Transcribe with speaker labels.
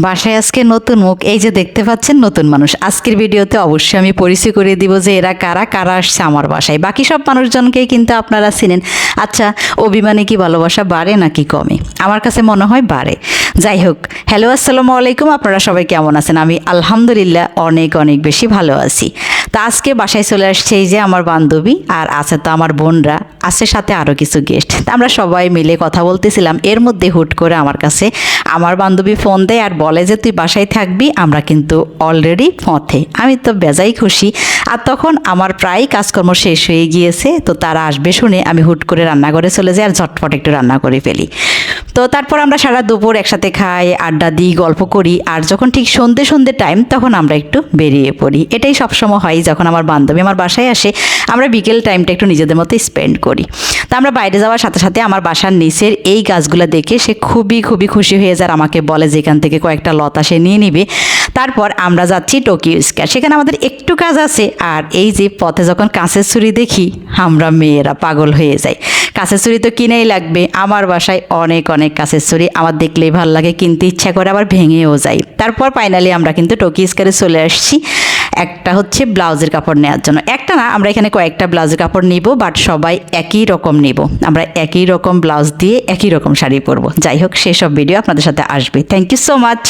Speaker 1: বাসায় আজকে নতুন মুখ, এই যে দেখতে পাচ্ছেন নতুন মানুষ। আজকের ভিডিওতে অবশ্যই আমি পরিচয় করে দিব যে এরা কারা কারা আসছে আমার বাসায়। বাকি সব মানুষজনকেই কিন্তু আপনারা চিনেন। আচ্ছা অভিমানে কি ভালোবাসা বাড়ে নাকি কমে? আমার কাছে মনে হয় বাড়ে। যাই হোক হ্যালো আসসালামু আলাইকুম। আপনারা সবাই কেমন আছেন? আমি আলহামদুলিল্লাহ অনেক অনেক বেশি ভালো আছি। তা আজকে বাসায় চলে আসছে এই যে আমার বান্ধবী আর আছে তো আমার বোনরা, আছে সাথে আরও কিছু গেস্ট তা আমরা সবাই মিলে কথা বলতেছিলাম। এর মধ্যে হুট করে আমার কাছে আমার বান্ধবী ফোন দেয় আর বলে যে, তুই বাসায় থাকবি, আমরা কিন্তু অলরেডি পথে। আমি তো বেজাই খুশি। আর তখন আমার প্রায় কাজকর্ম শেষ হয়ে গিয়েছে, তো তারা আসবে শুনে আমি হুট করে রান্নাঘরে চলে যাই আর ঝটপট একটু রান্না করে ফেলি। তো তারপর আমরা সারা দুপুর একসাথে খাই, আড্ডা দিই, গল্প করি। আর যখন ঠিক সন্ধে সন্ধে টাইম তখন আমরা একটু বেরিয়ে পড়ি। এটাই সবসময় হয় যখন আমার বান্ধবী আমার বাসায় আসে, আমরা বিকেল টাইমটা একটু নিজেদের মতো স্পেন্ড করি। তো আমরা বাইরে যাওয়ার সাথে সাথে আমার বাসার নিচের এই গাছগুলো দেখে সে খুবই খুবই খুশি হয়ে যায় আমাকে বলে যে এখান থেকে কয়েকটা লতা সে নিয়ে নিবে। তারপর আমরা যাচ্ছি টোকিও স্কোয়ার। সেখানে আমাদের একটু কাজ আছে। আর এই যে পথে যখন কাঁচের ছুরি দেখি, আমরা মেয়েরা পাগল হয়ে যাই। কাঁচের ছুরি তো কিনেই লাগবে। আমার বাসায় অনেক অনেক কাঁচের ছুরি আমার দেখলেই ভালো লাগে, কিনতে ইচ্ছা করে আবার ভেঙেও যায়। তারপর ফাইনালি আমরা কিন্তু টোকি স্কোয়ারে চলে আসছি। একটা হচ্ছে ব্লাউজের কাপড় নেওয়ার জন্য। একটা না, আমরা এখানে কয়েকটা ব্লাউজের কাপড় নিব বাট সবাই একই রকম নিব। আমরা একই রকম ব্লাউজ দিয়ে একই রকম শাড়ি পরবো। যাই হোক, সেসব ভিডিও আপনাদের সাথে আসবে। Thank you so much